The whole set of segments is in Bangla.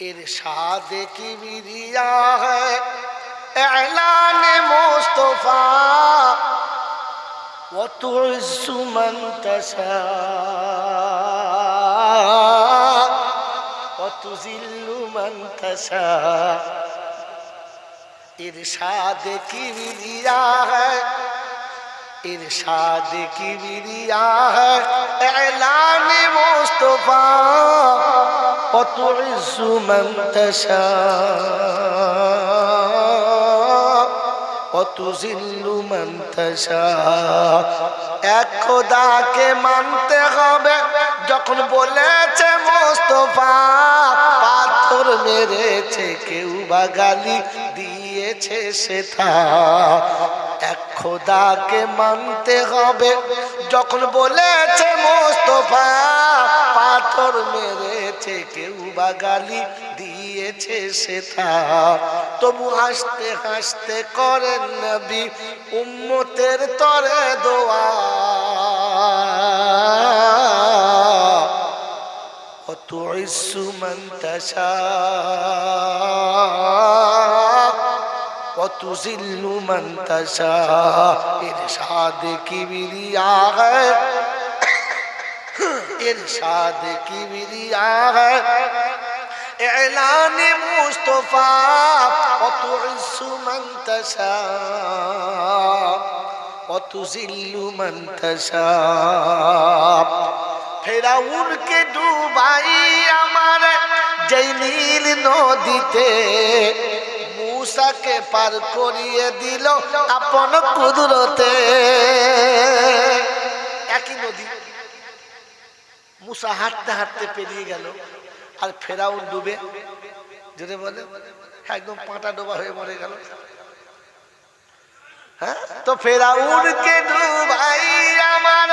इरशाद की बिरिया है ऐलान मुस्तफ़ा वो तुमन तशा वो तुजिल्लु मन तशा इरशाद की बिरिया है ইরশাদ কি এলানে মোস্তফা কত من تشاء وتذل من تشاء এক খোদাকে মানতে হবে, যখন বলেছে মোস্তফা, পাথর মেরেছে কেউ বা গালি দিয়ে। দিয়েছে সেটা এক খোদাকে মানতে হবে যখন বলেছে মোস্তফা পাথর মেরেছে কেউ বা গালি দিয়েছে সেটা তবু হাসতে হাসতে করেন নবী উম্মতের তরে দোয়া وتعز من تشاء তুজিল্লু মান তাশা ইরশাদ কিবরিয়া হে। ইরশাদ কিবরিয়া হে। اعلان مصطفى وتعز من تشاء وتذل من تشاء ফেরাউনকে ডুবাই আমার জৈনীল নদীতে মূসাকে পার করিয়ে দিল আপন কুদরতে। একই নদী। মুসা হাঁটতে হাঁটতে পেরিয়ে গেল আর ফেরাউন ডুবে। যদি বলে, একদম পাটা ডোবা হয়ে মরে গেল। হ্যাঁ? তো ফেরাউনকে ডুবাই আমার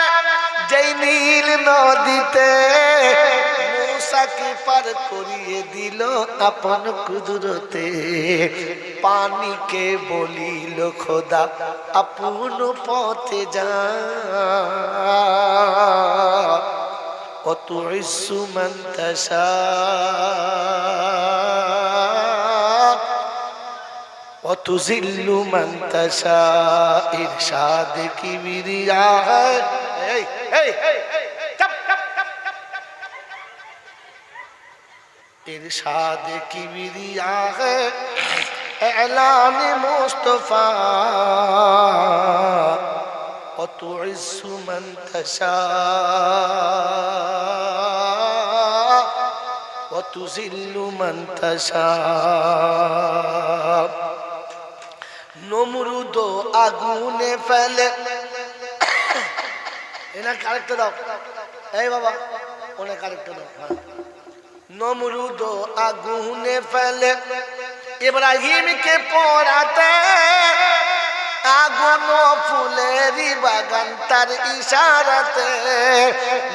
যেই নীল নদীতে। পেশাকে পার করিয়ে দিল আপন কুদরতে। পানিকে বলিল, খোদা, আপন পথে যা। কত ইসুমন্তসা অতুজিল্লু মন্তসা ইরশাদ কি বিরিয়া এই এই এই। ইরশাদ কিবরিয়া হে? اعلان মুস্তাফা। وتعز من تشاء وتذل من تشاء নমরুদ আগুনে ফেলে। এনার কারেক্টটা দাও। এই বাবা ওনার কারেক্টটা দাও। হ্যাঁ। নমরুদ আগুনে ফেলে। ইব্রাহিমকে পড়াতে আগুন ফুলেরই বাগান তার ইশারাতে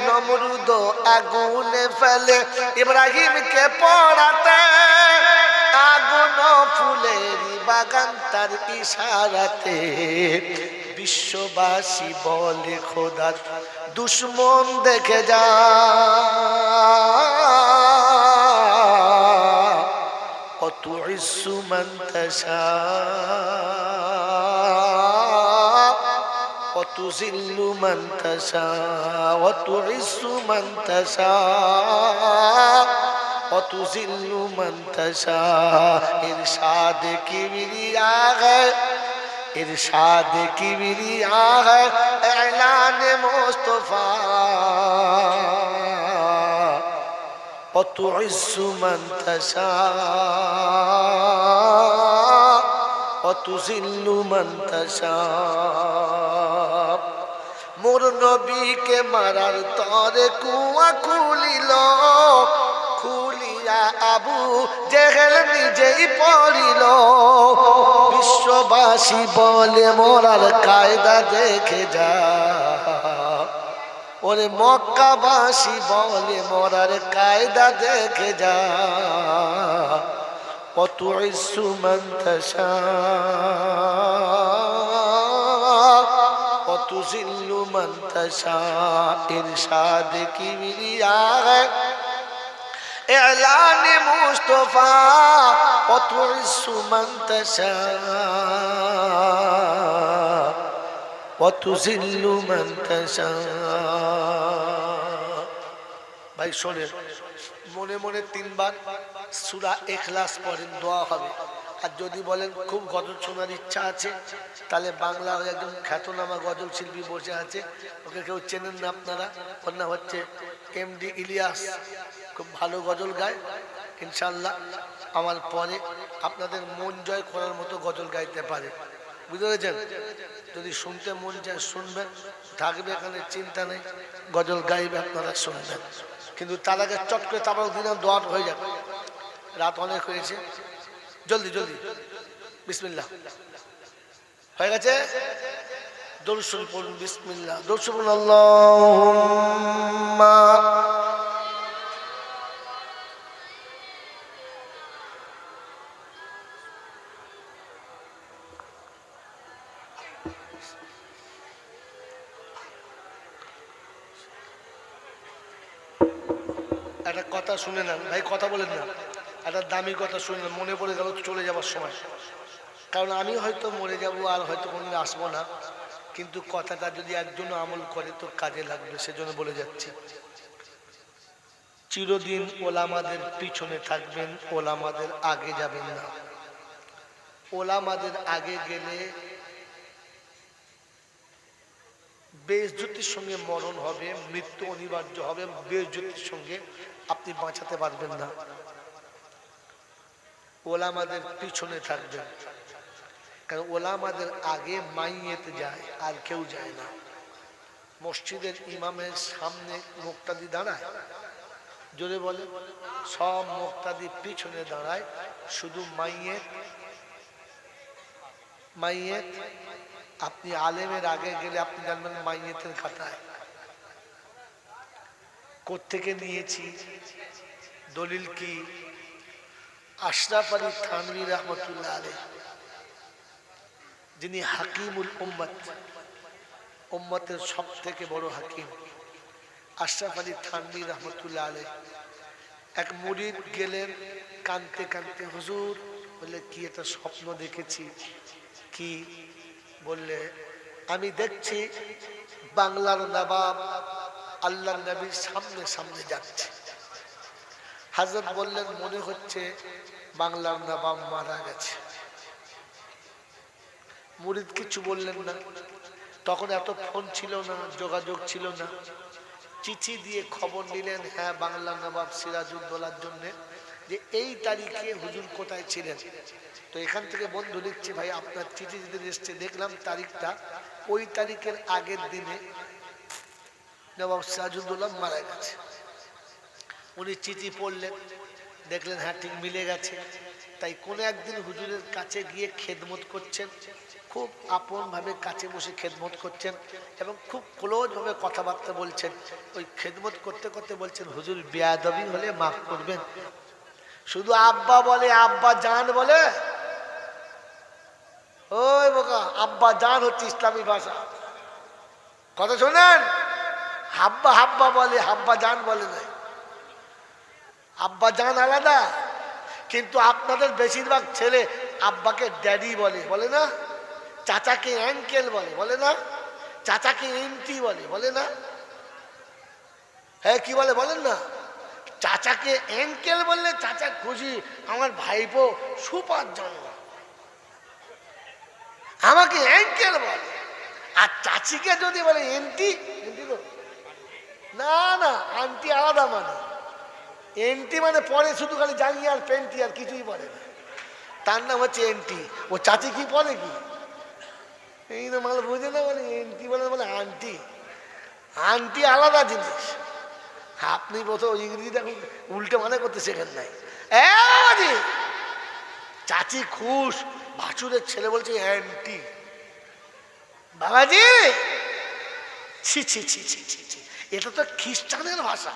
নমরুদ আগুনে ফেলে। ইব্রাহিমকে পড়াতে আগুন ফুলেরই বাগান তার ইশারাতে। বিশ্ববাসী বলে খোদার দুশ্মন দেখে যা। تعز من تشاء وتذل من تشاء وتعز من تشاء وتذل من تشاء ارشاد كبرياء ارشاد كبرياء اعلان مصطفى وتعز من تشاء وتذل من تشاء মোর নবীকে মারার তরে কুয়া খুলিল খুলিয়া আবু জেহেল নিজেই পড়িল বিশ্ববাসী বলে মরার কায়দা দেখে যা ওরে মক্কাবাসী বলে মরার কায়দা দেখে যা কত সুমন্তসা কত জিল্লু মন্তসা ইরশাদ কি বিরিয়া है এলান মুস্তফা ওয়াকাফা وتعز من تشاء وتذل من تشاء ভাই শোনেন মনে মনে তিনবার সুরা এখলাস পড়েন দোয়া হবে আর যদি বলেন খুব গজল শোনার ইচ্ছা আছে তাহলে বাংলার একজন খ্যাতনামা গজল শিল্পী বসে আছে ওকে কেউ চেনেন না আপনারা ওর নাম হচ্ছে এমডি ইলিয়াস খুব ভালো গজল গায় ইনশাল্লাহ আমার পরে আপনাদের মন জয় করার মতো গজল গাইতে পারে বুঝতে পেরেছেন যদি শুনতে মন যায় শুনবেন, থাকবে এখানে চিন্তা নেই, গজল গাইবে আপনারা শুনবেন। কিন্তু তার আগে চট করে তারপর দিলাম দোয়াট হয়ে যাবে। রাত অনেক হয়েছে। জলদি জলদি। বিসমিল্লাহ। হয়ে গেছে? দর্শন পড়ুন, বিসমিল্লাহ। দর্শন আল্লাহ কথা শুনে নেন। ভাই, কথা বলেন না। একটা দামি কথা শুনে নেন। মনে পড়ে গেল চলে যাবার সময়। কারণ আমি হয়তো মরে যাব আর হয়তো কোনোদিন আসব না। কিন্তু কথাটা যদি একজন আমল করে, তো কাজে লাগবে, সেজন্য বলে যাচ্ছি। চিরদিন ওলামাদের পিছনে থাকবেন, ওলামাদের আগে যাবেন না। ওলামাদের আগে গেলে বেজুতির সঙ্গে মরণ হবে, মৃত্যু অনিবার্য হবে বেজুতির সঙ্গে আপনি বাঁচাতে পারবেন না। ওলামাদের পিছনে থাকবেন। কারণ ওলামাদের আগে মাইয়েতে যায়, আর কেউ যায় না। মসজিদের ইমামের সামনে মুক্তাদি দাঁড়ায়। জোরে বলে, সব মুক্তাদি পিছনে দাঁড়ায়, শুধু মাইয়ের মাইয়ের আপনি আলেমের আগে গেলে আপনি জানবেন মাইয়েতের খাতায়। কোত্থেকে নিয়েছি? দলিল কি? আশরাফ আলী থানভী রহমতুল্লাহ আলী যিনি হাকিমুল উম্মত, উম্মতের সব থেকে বড় হাকিম। আশরাফ আলী থানভী রহমতুল্লাহ আলী এক মুরিদ গেলেন, কানতে কানতে হুজুর বলে কি একটা স্বপ্ন দেখেছি? কি? বললে, আমি দেখছি বাংলার নবাব আল্লাহ নবীর সামনে সামনে যাচ্ছে। হাজরত বললেন, মনে হচ্ছে বাংলার নবাব মারা গেছে। মুরিদ কিছু বললেন না। তখন এত ফোন ছিল না, যোগাযোগ ছিল না। চিঠি দিয়ে খবর নিলেন হ্যাঁ বাংলা নবাব সিরাজউদ্দৌলার জন্য, যে এই তারিখে হুজুর কোথায় ছিলেন? তো এখান থেকে বন্ধু লিখছি, ভাই, আপনার চিঠি যেদিন এসছে দেখলাম তারিখটা, ওই তারিখের আগের দিনে নবাব সিরাজউদ্দৌলা মারা গেছে। উনি চিঠি পড়লেন, দেখলেন হ্যাঁ ঠিক মিলে গেছে। তাই কোনো একদিন হুজুরের কাছে গিয়ে খেদমত করছেন, খুব আপনভাবে কাছে বসে খেদমত করছেন এবং খুব ক্লোজভাবে কথাবার্তা বলছেন। ওই খেদমত করতে করতে বলছেন, হুজুর, বেয়াদবি হলে মাফ করবেন। শুধু আব্বা বলে, আব্বা জান বলে? ওই বোকা, আব্বা জান হচ্ছে ইসলামী ভাষা। কথা শোনেন? হাব্বা হাব্বা বলে, হাব্বা জান বলে না আব্বা জান আলাদা। কিন্তু আপনাদের বেশিরভাগ ছেলে আব্বাকে ড্যাডি বলে বলে না? চাচাকে অ্যাঙ্কেল বলে বলে না? চাচাকে এন্টি বলে বলে না? হ্যাঁ কি বলে বলেন না? চাচাকে অ্যাঙ্কেল বললে চাচা খুশি, আমার ভাইপো সুপার জন্ম আমাকে অ্যাঙ্কেল বলে। আর চাচিকে যদি বলে তো না না, আন্টি আলাদা মানে। এন্টি মানে পরে শুধু খালি জাঙ্গি আর পেন্টি আর কিছুই পরে না। তার নাম হচ্ছে এন্টি। ও চাচি কি পরে কি? এই না মাল বুঝে না বলে, এন্টি বলে বলে আন্টি। আন্টি আলাদা জিনিস। আপনি বোধ ইংরেজিটা উল্টে মানে করতে শেখেন নাই। চাচি খুশ, ভাসুরের ছেলে বলছে অ্যান্টি বাবাজি! ছি ছি ছি ছি ছি ছি। এটা তো খ্রিস্টানের ভাষা।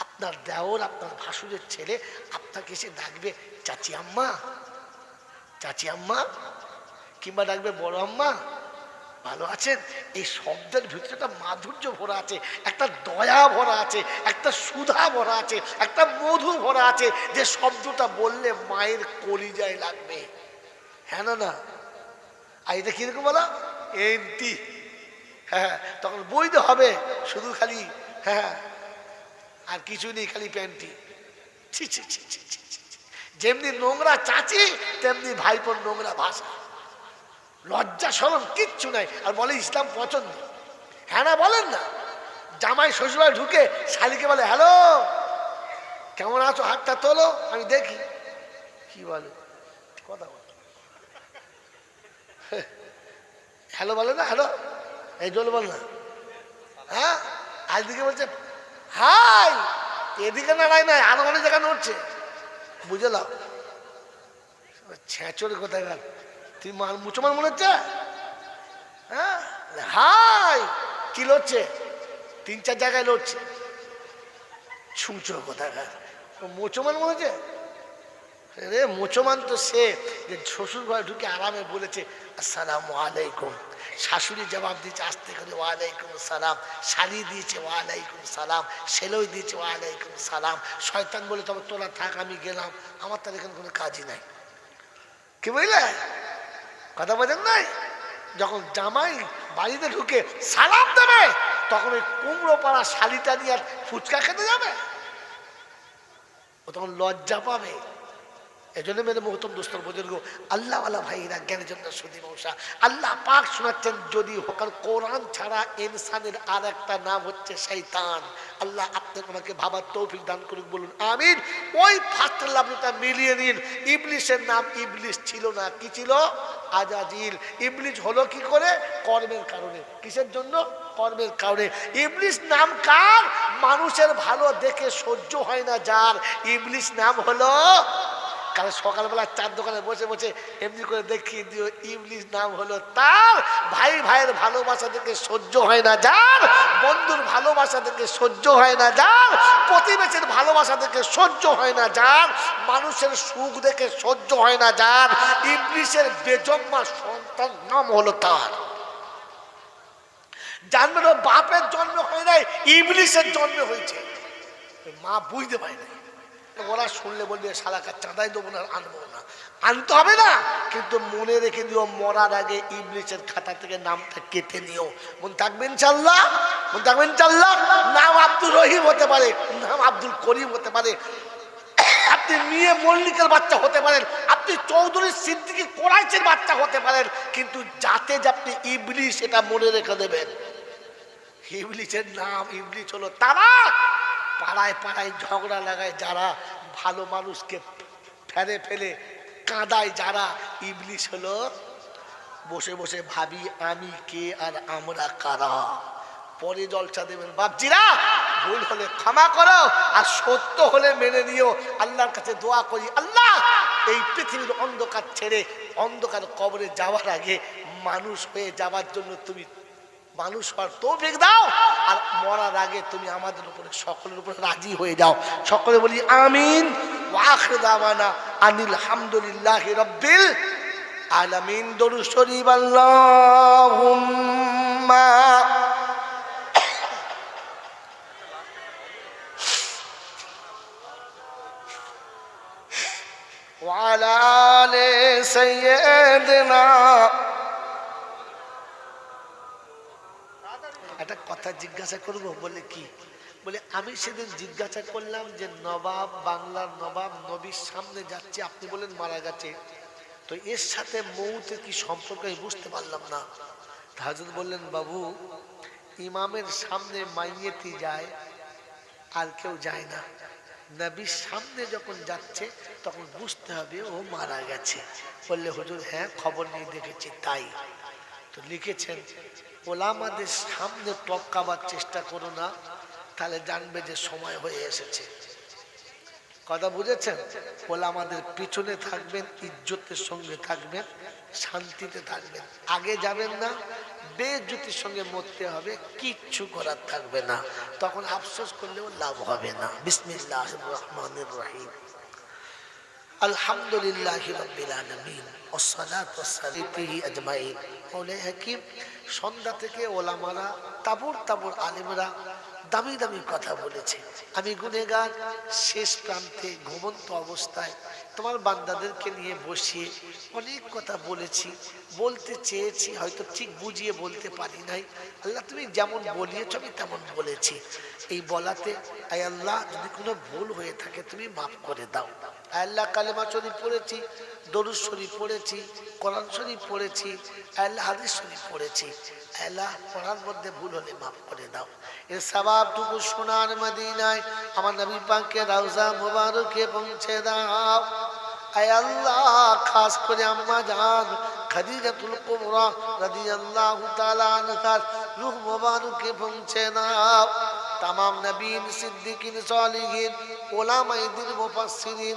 আপনার দেওর, আপনার ভাসুরের ছেলে আপনাকে এসে ডাকবে, চাচি আম্মা চাচি আম্মা, কিংবা ডাকবে, বড় আম্মা, ভালো আছেন? এই শব্দের ভিতরে একটা মাধুর্য ভরা আছে, একটা দয়া ভরা আছে, একটা সুধা ভরা আছে, একটা মধু ভরা আছে, যে শব্দটা বললে মায়ের কলিজায় লাগবে। হ্যাঁ না না? আর এটা কীরকম বলো? এমটি হ্যাঁ তখন বইতে হবে, শুধু খালি হ্যাঁ আর কিছু নেই, খালি প্যান্টি ছি ছি ছি ছি। যেমনি নোংরা চাচি, তেমনি ভাইপোর নোংরা ভাষা। লজ্জা সরম কিচ্ছু নাই, আর বলে ইসলাম পছন্দ। হ্যাঁ না, বলেন না। জামাই শ্বশুরবাড়ি ঢুকে শালিকে বলে, হ্যালো, কেমন আছো? হাতটা তোলো, আমি দেখি। কি বলে? কথা বলে। হ্যালো বলে না, হ্যালো। এই জল বল না। হ্যাঁ? আজদিকে বলছে, হাই! এদিকে নাড়াই নাই আরও অনেক জায়গায় নড়ছে। বুঝে বুঝলাম ছেঁচড়ে কোথায় গেল? তুই মাল মুসলমান মনে হচ্ছে? হ্যাঁ? হাই! কি লড়ছে? তিন, চার জায়গায় লড়ছে। ছুঁচো কোথায় গেল? মুসলমান মনে হচ্ছে? রে মুসলমান তো সে যে শ্বশুর ঘরে ঢুকে আরামে বলেছে, আসসালাম আলাইকুম। শাশুড়ি জবাব দিয়েছে, আসতে করে ওয়ালাইকুম সালাম শালি দিয়েছে ওয়ালাইকুম সালাম, সেলই দিয়েছে ওয়ালাইকুম সালাম, শয়তান বলে তবে তোরা থাক, আমি গেলাম, আমার তার এখানে কোনো কাজই নাই। কি বুঝলে? কথা বোঝেন নাই? যখন জামাই বাড়িতে ঢুকে সালাম দেবে, তখন ওই কুমড়ো পাড়া শালিটা নিয়ে আর ফুচকা খেতে যাবে? ও তখন লজ্জা পাবে। এই জন্য মেরে মহতম দুস্তর বুজুর্গ। আল্লাহ আল্লাহ ভাইরা জ্ঞানের জন্য সুদী মৌসা আল্লাহ পাক শোনাচ্ছেন, যদি হোক কোরআন ছাড়া ইনসানের আর একটা নাম হচ্ছে শৈতান আল্লাহ আপনাকে আমাকে ভাবার তৌফিক দান করুক, বলুন, আমিন। ওই ফার্স্ট লাভটা মিলিয়ে নিন। ইবলিশের নাম ইবলিশ ছিল না, কি ছিল? আজাজিল। ইবলিশ হলো কি করে? কর্মের কারণে। কিসের জন্য? কর্মের কারণে। ইবলিশ নাম কার? মানুষের ভালো দেখে সহ্য হয় না যার। ইবলিশ নাম হলো কারণ সকালবেলা চার দোকানে বসে বসে এমনি করে দেখিয়ে দিও ইংলিশ নাম হলো তার। ভাই ভাইয়ের ভালোবাসা থেকে সহ্য হয় না যার, বন্ধুর ভালোবাসা থেকে সহ্য হয় না যার, প্রতিবেশীর ভালোবাসা থেকে সহ্য হয় না যার, মানুষের সুখ দেখে সহ্য হয় না যার ইংলিশের বেজম্মা সন্তান নাম হলো তার। জানবেন বাপের জন্ম হয় নাই ইংলিশের জন্ম হয়েছে। মা বুঝতে পারে নাই। ওরা শুনলে বলবে সালাকার চাঁদাই দেবো না, আনব না। আনতে হবে না, কিন্তু মনে রেখে দিও, মরার আগে ইবলিশের খাতা থেকে নামটা কেটে নিও। মন থাকবেন চাল্লাহ মন থাকবেন চাল্লাহ নাম আব্দুল রহিম হতে পারে, নাম আব্দুল করিম হতে পারে। আপনি মিয়ে মল্লিকের বাচ্চা হতে পারেন, আপনি চৌধুরী সিদ্দিকি কোরাইচের বাচ্চা হতে পারেন, কিন্তু যাতে যে আপনি ইবলিশ এটা মনে রেখে দেবেন। ইবলিশের নাম ইবলিশ হলো তারা পাড়ায় পাড়ায় ঝগড়া লাগায় যারা ভালো মানুষকে ফেলে ফেলে কাঁদায়, যারা ইবলিশ হলো, বসে বসে ভাবি, আমি কে আর আমরা কারা? পরে জলসা দেবেন। বাপজিরা, ভুল হলে ক্ষমা করো আর সত্য হলে মেনে নিও। আল্লাহর কাছে দোয়া করি। আল্লাহ, এই পৃথিবীর অন্ধকার ছেড়ে অন্ধকার কবরে যাওয়ার আগে মানুষ হয়ে যাওয়ার জন্য তুমি মানুষ হওয়ার তৌফিক দাও আর মরার আগে তুমি আমাদের উপরে সকলের উপরে রাজি হয়ে যাও সকলে বলি আমিন ওয়াখির দাওয়ানা আনিল হামদুলিল্লাহ রব্বিল আলামিন দরুদ শরীফ আল্লাহুম্মা وعلى آل سيدنا একটা কথা জিজ্ঞাসা করব? বলে কি? বলে, আমি সেদিন জিজ্ঞাসা করলাম যে, নবাব, বাংলার নবাব নবীর সামনে যাচ্ছে, আপনি বলেন মারা গেছে। তো এর সাথে মৌতে কি সম্পর্ক আমি বুঝতে পারলাম না। হাজর বললেন, বাবু, ইমামের সামনে মাইয়েতি যায়, আর কেউ যায় না। নবীর সামনে যখন যাচ্ছে, তখন বুঝতে হবে ও মারা গেছে। বললে, হুজুর হ্যাঁ খবর নিয়ে দেখেছি, তাই। তো লিখেছেন, ওলামাদের সামনে টপকাবার চেষ্টা করো না, তাহলে জানবে যে সময় হয়ে এসেছে। কথা বুঝেছেন? ওলামাদের পিছনে থাকবেন, ইজ্জতের সঙ্গে থাকবেন, শান্তিতে থাকবেন। আগে যাবেন না বেজ্যোতির সঙ্গে মরতে হবে, কিচ্ছু করার থাকবে না। তখন আফসোস করলেও লাভ হবে না। বিসমিল্লাহ রহমানের রহিম। আলহামদুলিল্লাহ সন্ধ্যা থেকে ওলামারা, তাবর তাবর আলেমরা দামি দামি কথা বলেছে। আমি গুনেগার শেষ প্রান্তে ঘুমন্ত অবস্থায় তোমার বান্দাদেরকে নিয়ে বসিয়ে অনেক কথা বলেছি, বলতে চেয়েছি, হয়তো ঠিক বুঝিয়ে বলতে পারি নাই। আল্লাহ তুমি যেমন বলিয়েছ, আমি তেমন বলেছি। এই বলাতে, আয় আল্লাহ, যদি কোনো ভুল হয়ে থাকে, তুমি মাফ করে দাও। আল্লাহ কালেমা শরীফ পড়েছি, দরুদ শরীফ পড়েছি, কোরআন শরীফ পড়েছি, আল্লাহ হাদিস শরীফ পড়েছি। আল্লাহ পড়ার মধ্যে ভুল হলে মাফ করে দাও। এর সবাবটুকু সোনার মদিনায় আমার নবী পাকে রাউজা মুবারকে পৌঁছে দাও। আয় আল্লাহ, খাস করে আম্মা জান খাদিজাতুল কুবরা রাদিয়াল্লাহু তাআলা আনহার রূহ মুবারকে পৌঁছে দাও। তামাম নবীন, সিদ্দিকিন, সালিহিন, ওলামায়ে দিন মুফাসসিরিন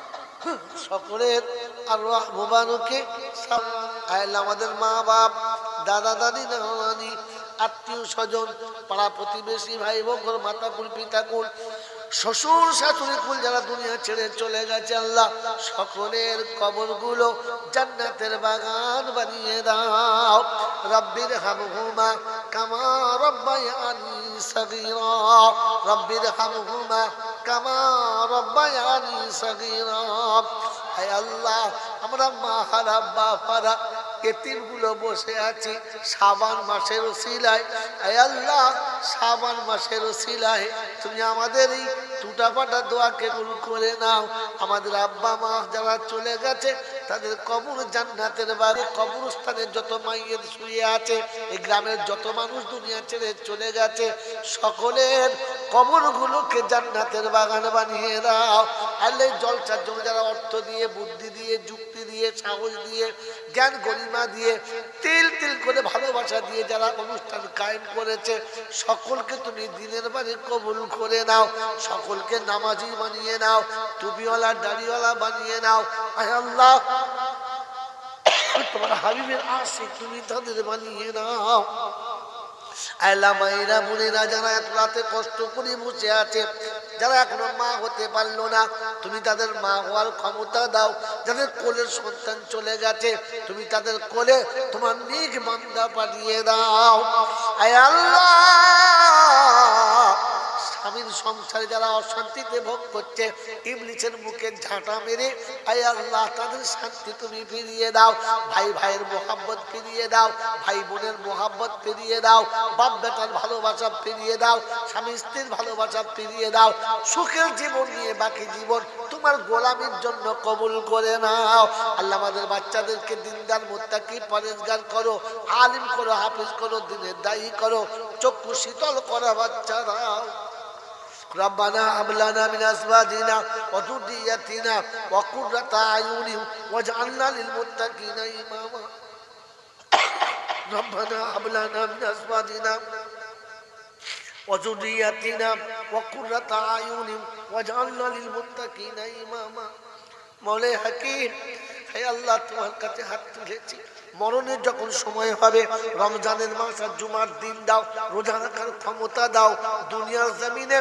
সকলের আরওয়াহ মুবারকে আমাদের মা বাপ, দাদা দাদি, নানি আত্মীয় স্বজন, পাড়া প্রতিবেশী, ভাই বোন মাতা, কুল, পিতা, কুল, শ্বশুর, শাশুড়ি, কুল যারা দুনিয়া ছেড়ে চলে গেছে, আল্লাহ সকলের কবরগুলো জান্নাতের বাগান বানিয়ে দাও। রব্বির হামহুমা কামা রব্বায়ানি সগীরা। রব্বির হামহুমা কামা রব্বায়ানি সগীরা। হে আল্লাহ বসে আছি সাবান মাসের ওসিলায়। আল্লাহ সাবান মাসের ওসিলায়। তুমি আমাদের এই টুটা পাটা দোয়াকে গুরু করে নাও। আমাদের আব্বা মা যারা চলে গেছে তাদের কবর জান্নাতের বাড়ি, কবরস্থানে যত মাইয়ের শুয়ে আছে, এই গ্রামের যত মানুষ দুনিয়া ছেড়ে চলে গেছে, সকলের কবরগুলোকে জান্নাতের বাগান বানিয়ে দাও। আল্লাহ জলসার জন্য যারা অর্থ দিয়ে, বুদ্ধি দিয়ে, যুক্তি দিয়ে, সাহস দিয়ে, জ্ঞান গরিমা দিয়ে, তিল তিল করে ভালোবাসা দিয়ে যারা অনুষ্ঠান কায়েম করেছে, সকলকে তুমি দিনের বাড়ি কবুল করে নাও, সকলকে নামাজি বানিয়ে নাও, টুপিওয়ালা, দাড়িওয়ালা বানিয়ে নাও। আল্লাহ, তোমার হাবিবের আসে তুমি তাদের বানিয়ে নাও। আল্লাহ মায়েরা বোনেরা যারা এত রাতে কষ্ট করে বসে আছে, যারা এখনও মা হতে পারল না, তুমি তাদের মা হওয়ার ক্ষমতা দাও, যাদের কোলের সন্তান চলে গেছে, তুমি তাদের কোলে তোমার নিজ বান্দা পাঠিয়ে দাও। আয় আল্লাহ! স্বামীর সংসারে যারা অশান্তিতে ভোগ করছে, ইবলিসের মুখে ঝাঁটা মেরে আয় আল্লাহ, তাদের শান্তি তুমি ফিরিয়ে দাও। ভাই ভাইয়ের মোহাব্বত ফিরিয়ে দাও, ভাই বোনের মোহাব্বত ফিরিয়ে দাও, বাপ বেটার ভালোবাসা ফিরিয়ে দাও, স্বামী স্ত্রীর ভালোবাসা ফিরিয়ে দাও। সুখের জীবন নিয়ে বাকি জীবন তোমার গোলামির জন্য কবুল করে নাও। আল্লাহ আমাদের বাচ্চাদেরকে দিনদার মোত্তাকি পরেজগার করো, আলিম করো, হাফিজ করো, দিনের দায়ী করো, চক্ষু শীতল করা বাচ্চারাও। ربنا هب لنا من ازواجنا وذرياتنا وقرة اعين واجعلنا للمتقين اماما ربنا هب لنا من ازواجنا وذرياتنا وقرة اعين واجعلنا للمتقين اماما মৌলে হাকিম হে আল্লাহ তোমার কাছে হাত তুলেছি মরণের যখন সময় হবে, রমজানের মাস আর জুমার দিন দাও, রোজা রাখার ক্ষমতা দাও, দুনিয়ার জমিনে,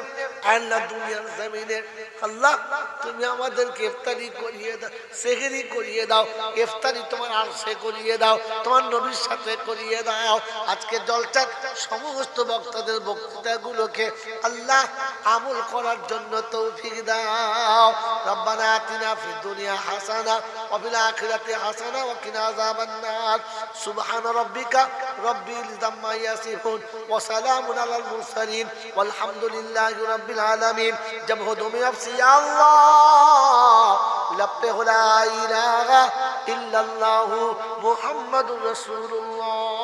আল্লাহ দুনিয়ার জমিনে, আল্লাহ, তুমি আমাদেরকে ইফতারি করিয়ে দাও, সেহেরি করিয়ে দাও, ইফতারি তোমার আরশে করিয়ে দাও, তোমার নবীর সাথে করিয়ে দাও। আজকে জলচার সমস্ত বক্তাদের বক্তৃতাগুলোকে আল্লাহ আমল করার জন্য তৌফিক দাও। রব্বানা আতিনা ফিদ দুনিয়া হাসানা وفي الآخرة حسنة وقنا عذاب النار سبحان ربك رب العزة ما يصفون وسلام على المرسلين والحمد لله رب العالمين جب هدوم نفسي يا الله لبه لا إله إلا الله محمد رسول الله